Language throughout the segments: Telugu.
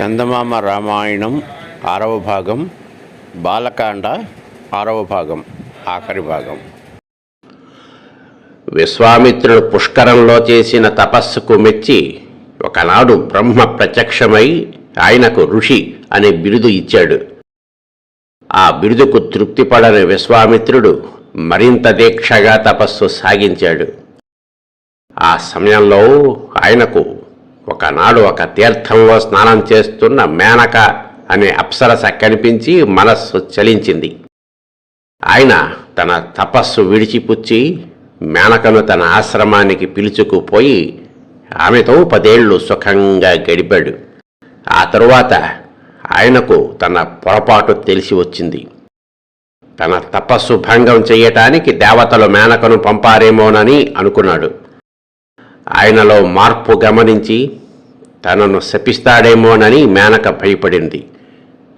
చందమామ రామాయణం ఆరవ భాగం బాలకాండ ఆరవ భాగం ఆఖరి భాగం. విశ్వామిత్రుడు పుష్కరంలో చేసిన తపస్సుకు మెచ్చి ఒకనాడు బ్రహ్మ ప్రత్యక్షమై ఆయనకు ఋషి అనే బిరుదు ఇచ్చాడు. ఆ బిరుదుకు తృప్తిపడని విశ్వామిత్రుడు మరింత దీక్షగా తపస్సు సాగించాడు. ఆ సమయంలో ఆయనకు ఒకనాడు ఒక తీర్థంలో స్నానం చేస్తున్న మేనక అనే అప్సరస కనిపించి మనస్సు చలించింది. ఆయన తన తపస్సు విడిచిపుచ్చి మేనకను తన ఆశ్రమానికి పిలుచుకుపోయి ఆమెతో పదేళ్ళు సుఖంగా గడిపాడు. ఆ తరువాత ఆయనకు తన పొరపాటు తెలిసి వచ్చింది. తన తపస్సు భంగం చేయటానికి దేవతలు మేనకను పంపారేమోనని అనుకున్నాడు. ఆయనలో మార్పు గమనించి తనను శపిస్తాడేమోనని మేనక భయపడింది.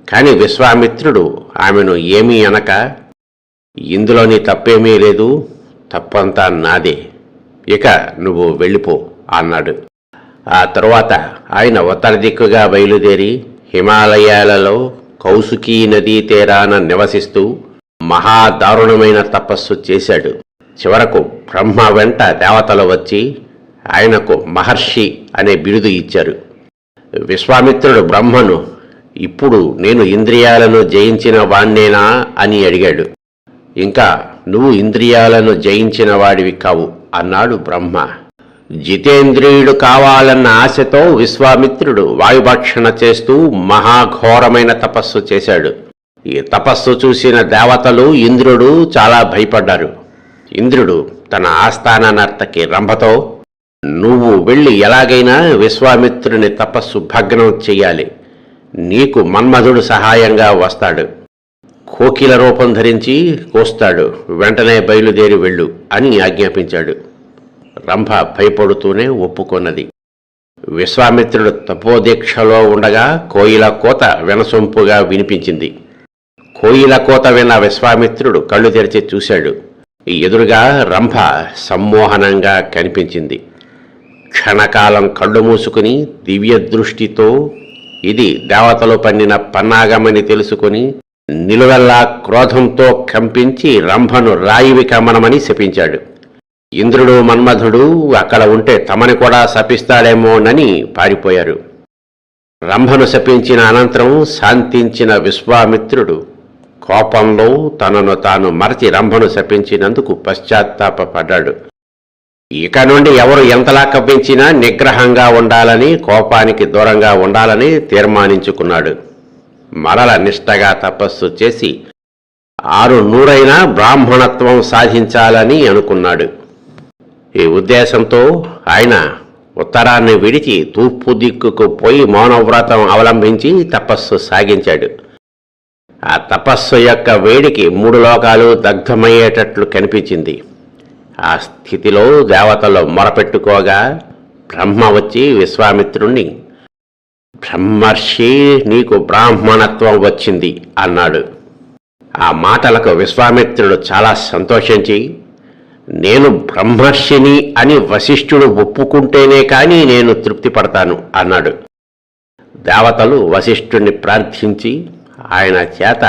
కాని విశ్వామిత్రుడు ఆమెను ఏమీ అనక ఇందులోని తప్పేమీ లేదు తప్పంతా నాదే ఇక నువ్వు వెళ్ళిపో అన్నాడు. ఆ తరువాత ఆయన ఉత్తర దిక్కుగా బయలుదేరి హిమాలయాలలో కౌసుకీ నదీ తీరాన నివసిస్తూ మహాదారుణమైన తపస్సు చేశాడు. చివరకు బ్రహ్మ వెంట దేవతలు వచ్చి ఆయనకు మహర్షి అనే బిరుదు ఇచ్చారు. విశ్వామిత్రుడు బ్రహ్మను ఇప్పుడు నేను ఇంద్రియాలను జయించిన వాణ్ణేనా? అని అడిగాడు. ఇంకా నువ్వు ఇంద్రియాలను జయించిన వాడివి కావు అన్నాడు బ్రహ్మ. జితేంద్రియుడు కావాలన్న ఆశతో విశ్వామిత్రుడు వాయుభక్షణ చేస్తూ మహాఘోరమైన తపస్సు చేశాడు. ఈ తపస్సు చూసిన దేవతలు ఇంద్రుడు చాలా భయపడ్డారు. ఇంద్రుడు తన ఆస్థాన నర్తకి రంభతో నువ్వు వెళ్ళి ఎలాగైనా విశ్వామిత్రుని తపస్సు భగ్నం చెయ్యాలి. నీకు మన్మధుడు సహాయంగా వస్తాడు. కోకిల రూపం ధరించి కోస్తాడు. వెంటనే బయలుదేరి వెళ్ళు అని ఆజ్ఞాపించాడు. రంభ భయపడుతూనే ఒప్పుకొన్నది. విశ్వామిత్రుడు తపోదీక్షలో ఉండగా కోయిల కోత వినసొంపుగా వినిపించింది. కోయిల కోత విన్న విశ్వామిత్రుడు కళ్ళు తెరిచి చూశాడు. ఎదురుగా రంభ సమ్మోహనంగా కనిపించింది. క్షణకాలం కళ్ళు మూసుకుని దివ్య దృష్టితో ఇది దేవతలు పండిన పన్నాగమని తెలుసుకుని నిలువెల్లా క్రోధంతో కంపించి రంభను రాయివి కమ్మనమని శపించాడు. ఇంద్రుడు మన్మధుడు అక్కడ ఉంటే తమని కూడా శపిస్తాడేమోనని పారిపోయారు. రంభను శపించిన అనంతరం శాంతించిన విశ్వామిత్రుడు కోపంలో తనను తాను మరచి రంభను శపించినందుకు పశ్చాత్తాపడ్డాడు ఇక నుండి ఎవరు ఎంతలా కవ్వించినా నిగ్రహంగా ఉండాలని కోపానికి దూరంగా ఉండాలని తీర్మానించుకున్నాడు. మరల నిష్టగా తపస్సు చేసి ఆరు నూరైన బ్రాహ్మణత్వం సాధించాలని అనుకున్నాడు. ఈ ఉద్దేశంతో ఆయన ఉత్తరాన్ని విడిచి తూర్పు దిక్కుకు పోయి మౌనవ్రతం అవలంబించి తపస్సు సాగించాడు. ఆ తపస్సు యొక్క వేడికి మూడు లోకాలు దగ్ధమయ్యేటట్లు కనిపించింది. ఆ స్థితిలో దేవతలు మొరపెట్టుకోగా బ్రహ్మ వచ్చి విశ్వామిత్రుణ్ణి బ్రహ్మర్షి నీకు బ్రాహ్మణత్వం వచ్చింది అన్నాడు. ఆ మాటలకు విశ్వామిత్రుడు చాలా సంతోషించి నేను బ్రహ్మర్షిని అని వశిష్ఠుడు ఒప్పుకుంటేనే కానీ నేను తృప్తి పడతాను అన్నాడు. దేవతలు వశిష్ఠుణ్ణి ప్రార్థించి ఆయన చేత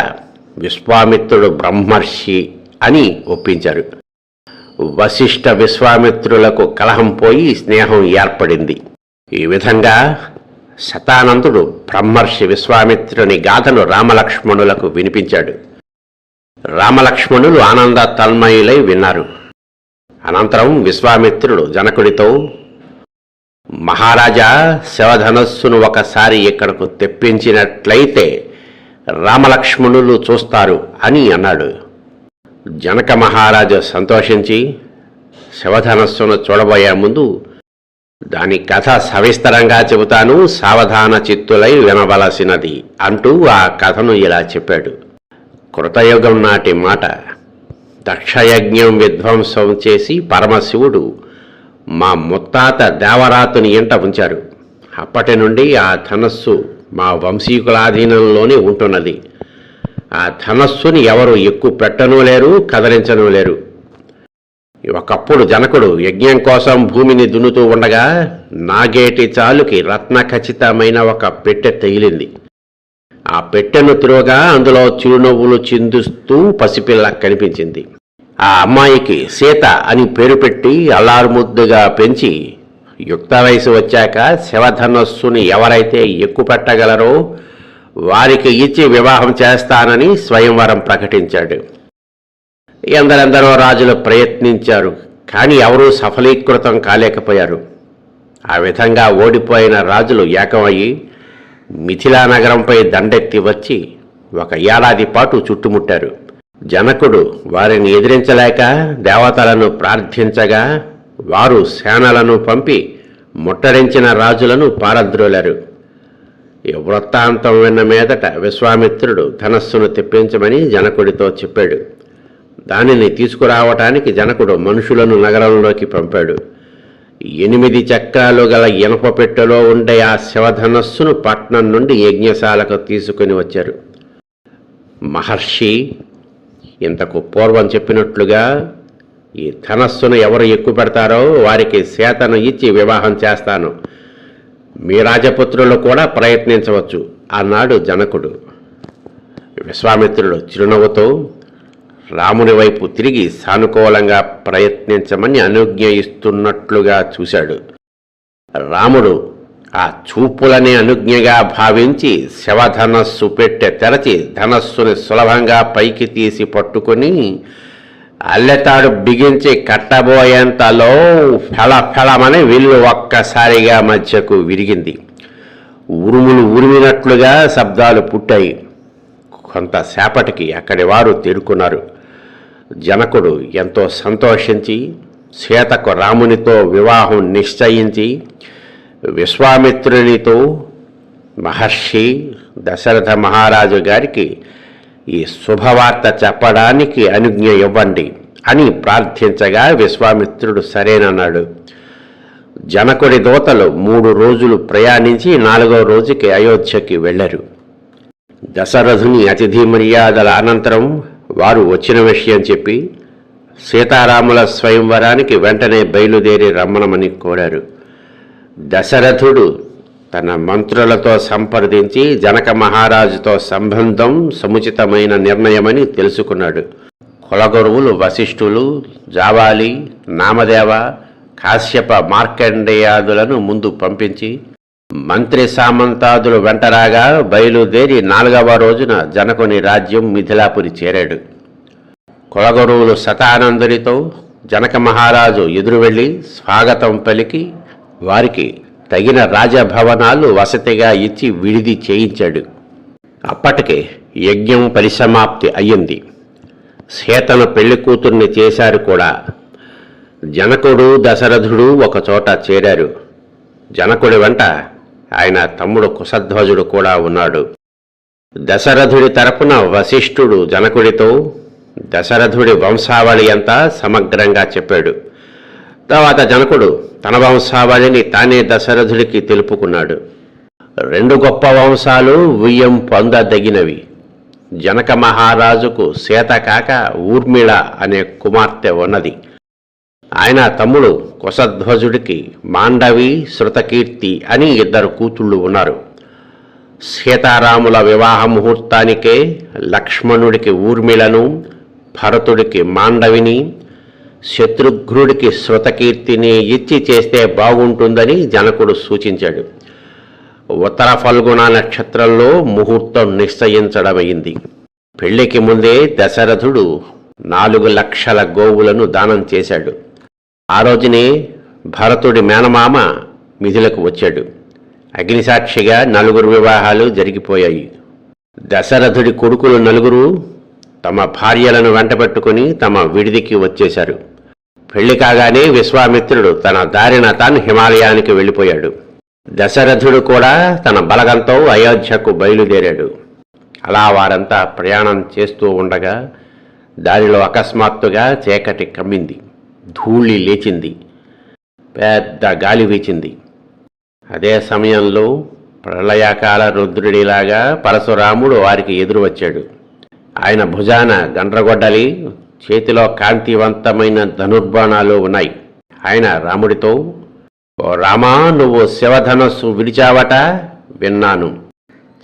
విశ్వామిత్రుడు బ్రహ్మర్షి అని ఒప్పించారు. వశిష్ఠ విశ్వామిత్రులకు కలహం పోయి స్నేహం ఏర్పడింది. ఈ విధంగా శతానందుడు బ్రహ్మర్షి విశ్వామిత్రుని గాథను రామలక్ష్మణులకు వినిపించాడు. రామలక్ష్మణులు ఆనంద తన్మయులై విన్నారు. అనంతరం విశ్వామిత్రుడు జనకుడితో మహారాజా శివధనస్సును ఒకసారి ఇక్కడకు తెప్పించినట్లయితే రామలక్ష్మణులు చూస్తారు అని అన్నాడు. జనక మహారాజు సంతోషించి శివధనస్సును చూడబోయే ముందు దాని కథ సవిస్తరంగా చెబుతాను సావధాన చిత్తులై వినవలసినది అంటూ ఆ కథను ఇలా చెప్పాడు. కృతయుగం నాటి మాట. దక్షయజ్ఞం విధ్వంసం చేసి పరమశివుడు మా ముత్తాత దేవరాతుని ఇంట ఉంచారు. అప్పటి నుండి ఆ ధనస్సు మా వంశీకులాధీనంలోనే ఉంటున్నది. ఆ ధనస్సుని ఎవరు ఎక్కువ పెట్టనూ లేరు కదలించనూ లేరు. ఒకప్పుడు జనకుడు యజ్ఞం కోసం భూమిని దున్నుతూ ఉండగా నాగేటి చాలుకి రత్న ఖచ్చితమైన ఒక పెట్టె తగిలింది. ఆ పెట్టెను తిరువగా అందులో చిరునవ్వులు చిందుస్తూ పసిపిల్ల కనిపించింది. ఆ అమ్మాయికి సీత అని పేరు పెట్టి అల్లారుముద్దుగా పెంచి యుక్త వయసు వచ్చాక శివధనస్సుని ఎవరైతే ఎక్కుపెట్టగలరో వారికి ఇచ్చి వివాహం చేస్తానని స్వయంవరం ప్రకటించాడు. ఎందరెందరో రాజులు ప్రయత్నించారు కానీ ఎవరూ సఫలీకృతం కాలేకపోయారు. ఆ విధంగా ఓడిపోయిన రాజులు ఏకమయ్యి మిథిలా నగరంపై దండెత్తి వచ్చి ఒక ఏడాది పాటు చుట్టుముట్టారు. జనకుడు వారిని ఎదిరించలేక దేవతలను ప్రార్థించగా వారు సేనలను పంపి ముట్టడించిన రాజులను పారద్రోలారు. ఈ వృత్తాంతం విన్న మీదట విశ్వామిత్రుడు ధనస్సును తెప్పించమని జనకుడితో చెప్పాడు. దానిని తీసుకురావటానికి జనకుడు మనుషులను నగరంలోకి పంపాడు. ఎనిమిది చక్రాలు గల ఇనప పెట్టెలో ఉండే ఆ శివధనస్సును పట్నం నుండి యజ్ఞశాలకు తీసుకుని వచ్చారు. మహర్షి ఇంతకు పూర్వం చెప్పినట్లుగా ఈ ధనస్సును ఎవరు ఎక్కువ పెడతారో వారికి సేతను ఇచ్చి వివాహం చేస్తాను. మీ రాజపుత్రులు కూడా ప్రయత్నించవచ్చు. అన్నాడు జనకుడు. విశ్వామిత్రుడు చిరునవ్వుతో రాముని వైపు తిరిగి సానుకూలంగా ప్రయత్నించమని అనుజ్ఞ ఇస్తున్నట్లుగా చూశాడు. రాముడు ఆ చూపులని అనుజ్ఞగా భావించి శవధనస్సు పెట్టె తెరచి ధనస్సుని సులభంగా పైకి తీసి పట్టుకొని అల్లెతాడు బిగించి కట్టబోయేంతలో ఫెళ ఫెళమని విల్లు ఒక్కసారిగా మధ్యకు విరిగింది. ఉరుములు ఉరిమినట్లుగా శబ్దాలు పుట్టాయి. కొంతసేపటికి అక్కడి వారు తేరుకున్నారు జనకుడు ఎంతో సంతోషించి సీతకు రామునితో వివాహం నిశ్చయించి విశ్వామిత్రునితో మహర్షి దశరథ మహారాజు గారికి ఈ శుభవార్త చెప్పడానికి అనుజ్ఞ ఇవ్వండి అని ప్రార్థించగా విశ్వామిత్రుడు సరేనన్నాడు. జనకుడి దోతలు మూడు రోజులు ప్రయాణించి నాలుగో రోజుకి అయోధ్యకి వెళ్ళారు. దశరథుని అతిథి మర్యాదల అనంతరం వారు వచ్చిన విషయం చెప్పి సీతారాముల స్వయంవరానికి వెంటనే బయలుదేరి రమ్మనమని కోరారు. దశరథుడు తన మంత్రులతో సంప్రదించి జనక మహారాజుతో సంబంధం సముచితమైన నిర్ణయమని తెలుసుకున్నాడు. కులగురువులు వశిష్ఠులు జావాలి నామదేవ కాశ్యప మార్కండేయాదులను ముందు పంపించి మంత్రి సామంతాదులు వెంటరాగా బయలుదేరి నాలుగవ రోజున జనకుని రాజ్యం మిథిలాపురి చేరాడు. కులగురువులు శతానందునితో జనక మహారాజు ఎదురు వెళ్ళి స్వాగతం పలికి వారికి తగిన రాజభవనాలు వసతిగా ఇచ్చి విడిది చేయించాడు. అప్పటికే యజ్ఞం పరిసమాప్తి అయ్యింది. సీతను పెళ్ళి కూతుర్ని చేశారు కూడా. జనకుడు దశరథుడు ఒకచోట చేరారు. జనకుడి వెంట ఆయన తమ్ముడు కుశధ్వజుడు కూడా ఉన్నాడు. దశరథుడి తరపున వశిష్ఠుడు జనకుడితో దశరథుడి వంశావళి అంతా సమగ్రంగా చెప్పాడు. తర్వాత జనకుడు తన వంశావళిని తానే దశరథుడికి తెలుపుకున్నాడు. రెండు గొప్ప వంశాలు ఉయ్యం పొందదగినవి. జనక మహారాజుకు సీత కాక ఊర్మిళ అనే కుమార్తె ఉన్నది. ఆయన తమ్ముడు కుశధ్వజుడికి మాండవి శృతకీర్తి అని ఇద్దరు కూతుళ్ళు ఉన్నారు. సీతారాముల వివాహ ముహూర్తానికే లక్ష్మణుడికి ఊర్మిళను భరతుడికి మాండవిని శత్రుఘ్నుడికి శృతకీర్తిని ఇచ్చి చేస్తే బాగుంటుందని జనకుడు సూచించాడు. ఉత్తర ఫల్గుణ నక్షత్రంలో ముహూర్తం నిశ్చయించడమైంది. పెళ్ళికి ముందే దశరథుడు నాలుగు లక్షల గోవులను దానం చేశాడు. ఆ రోజునే భరతుడి మేనమామ మిథులకు వచ్చాడు. అగ్నిసాక్షిగా నలుగురు వివాహాలు జరిగిపోయాయి. దశరథుడి కొడుకులు నలుగురు తమ భార్యలను వెంటబెట్టుకుని తమ విడిదికి వచ్చేశారు. పెళ్ళి కాగానే విశ్వామిత్రుడు తన దారిన తాను హిమాలయానికి వెళ్ళిపోయాడు. దశరథుడు కూడా తన బలగంతో అయోధ్యకు బయలుదేరాడు. అలా వారంతా ప్రయాణం చేస్తూ ఉండగా దారిలో అకస్మాత్తుగా చీకటి కమ్మింది. ధూళి లేచింది. పెద్ద గాలి వీచింది. అదే సమయంలో ప్రళయాకాల రుద్రుడిలాగా పరశురాముడు వారికి ఎదురు వచ్చాడు ఆయన భుజాన గండ్రగొడ్డలి చేతిలో కాంతివంతమైన ధనుర్బాణాలు ఉన్నాయి. ఆయన రాముడితో ఓ రామా నువ్వు శివధనస్సు విడిచావట విన్నాను.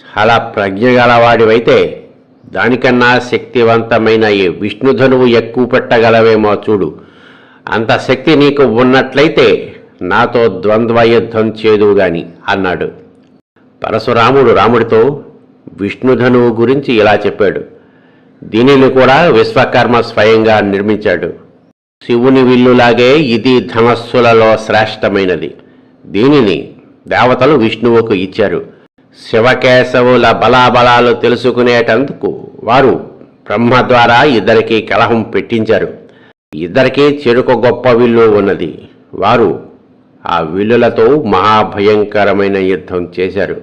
చాలా ప్రజ్ఞగలవాడివైతే దానికన్నా శక్తివంతమైన ఈ విష్ణుధనువు ఎక్కువ పెట్టగలవేమో చూడు. అంత శక్తి నీకు ఉన్నట్లయితే నాతో ద్వంద్వ యుద్ధం చేదువు గాని అన్నాడు. పరశురాముడు రాముడితో విష్ణుధనువు గురించి ఇలా చెప్పాడు. దీనిని కూడా విశ్వకర్మ స్వయంగా నిర్మించాడు. శివుని విల్లులాగే ఇది ధనస్సులలో శ్రేష్టమైనది. దీనిని దేవతలు విష్ణువుకు ఇచ్చారు. శివకేశవుల బలాబలాలు తెలుసుకునేటందుకు వారు బ్రహ్మ ద్వారా ఇద్దరికి కలహం పెట్టించారు. ఇద్దరికీ చెరుకు గొప్ప విల్లు ఉన్నది. వారు ఆ విల్లులతో మహాభయంకరమైన యుద్ధం చేశారు.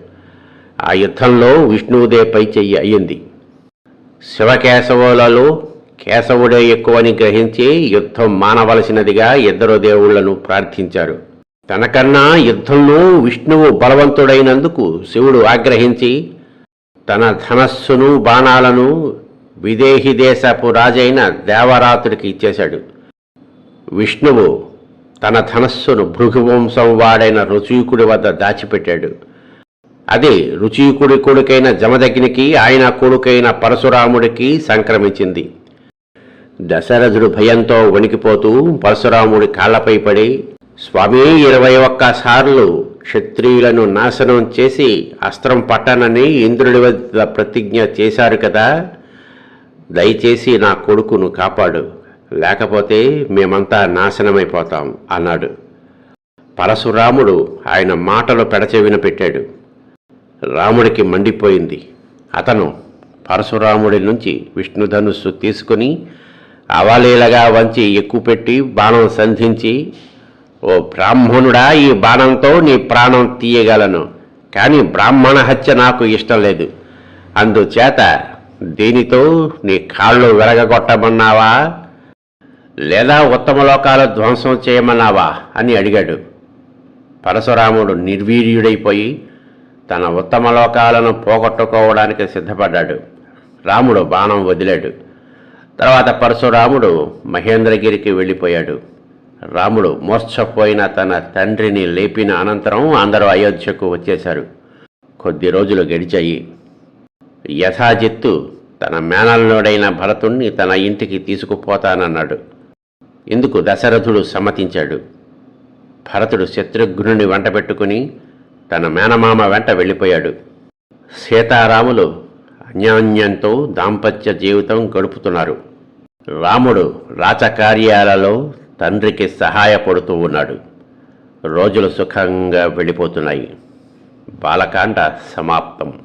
ఆ యుద్ధంలో విష్ణువుదే పై చెయ్యి అయ్యింది. శివకేశవులలో కేశవుడే ఎక్కువని గ్రహించి యుద్ధం మానవలసినదిగా ఇద్దరు దేవుళ్ళను ప్రార్థించారు. తనకన్నా యుద్ధంలో విష్ణువు బలవంతుడైనందుకు శివుడు ఆగ్రహించి తన ధనస్సును బాణాలను విదేహి దేశపు రాజైన దేవరాతుడికి ఇచ్చేశాడు. విష్ణువు తన ధనస్సును భృగువంశం వాడైన రుచీకుడి వద్ద దాచిపెట్టాడు. అది రుచీకుడి కొడుకైన జమదగ్నికి ఆయన కొడుకైన పరశురాముడికి సంక్రమించింది. దశరథుడు భయంతో వణికిపోతూ పరశురాముడి కాళ్ళపై పడి స్వామి ఇరవై ఒక్కసార్లు క్షత్రియులను నాశనం చేసి అస్త్రం పట్టనని ఇంద్రుడి వద్ద ప్రతిజ్ఞ చేశారు కదా. దయచేసి నా కొడుకును కాపాడు. లేకపోతే మేమంతా నాశనమైపోతాం అన్నాడు. పరశురాముడు ఆయన మాటలు పెడచెవిన పెట్టాడు. రాముడికి మండిపోయింది. అతను పరశురాముడి నుంచి విష్ణుధనుస్సు తీసుకుని అవలీలగా వంచి ఎక్కుపెట్టి బాణం సంధించి ఓ బ్రాహ్మణుడా ఈ బాణంతో నీ ప్రాణం తీయగలను. కానీ బ్రాహ్మణ హత్య నాకు ఇష్టం లేదు. అందుచేత దీనితో నీ కాళ్ళు విరగగొట్టమన్నావా? లేదా ఉత్తమ లోకాల ధ్వంసం చేయమన్నావా? అని అడిగాడు. పరశురాముడు నిర్వీర్యుడైపోయి తన ఉత్తమ లోకాలను పోగొట్టుకోవడానికి సిద్ధపడ్డాడు. రాముడు బాణం వదిలాడు. తర్వాత పరశురాముడు మహేంద్రగిరికి వెళ్ళిపోయాడు. రాముడు మోర్చపోయిన తన తండ్రిని లేపిన అనంతరం అందరూ అయోధ్యకు వచ్చేశారు. కొద్ది రోజులు గడిచాయి. యథాజిత్తు తన మేనల్లోడైన భరతుణ్ణి తన ఇంటికి తీసుకుపోతానన్నాడు. ఇందుకు దశరథుడు సమ్మతించాడు. భరతుడు శత్రుఘ్నుని వెంటబెట్టుకుని పెట్టుకుని తన మేనమామ వెంట వెళ్ళిపోయాడు. సీతారాములు అన్యోన్యంతో దాంపత్య జీవితం గడుపుతున్నారు. రాముడు రాచకార్యాలలో తండ్రికి సహాయపడుతూ ఉన్నాడు. రోజులు సుఖంగా వెళ్ళిపోతున్నాయి. బాలకాండ సమాప్తం.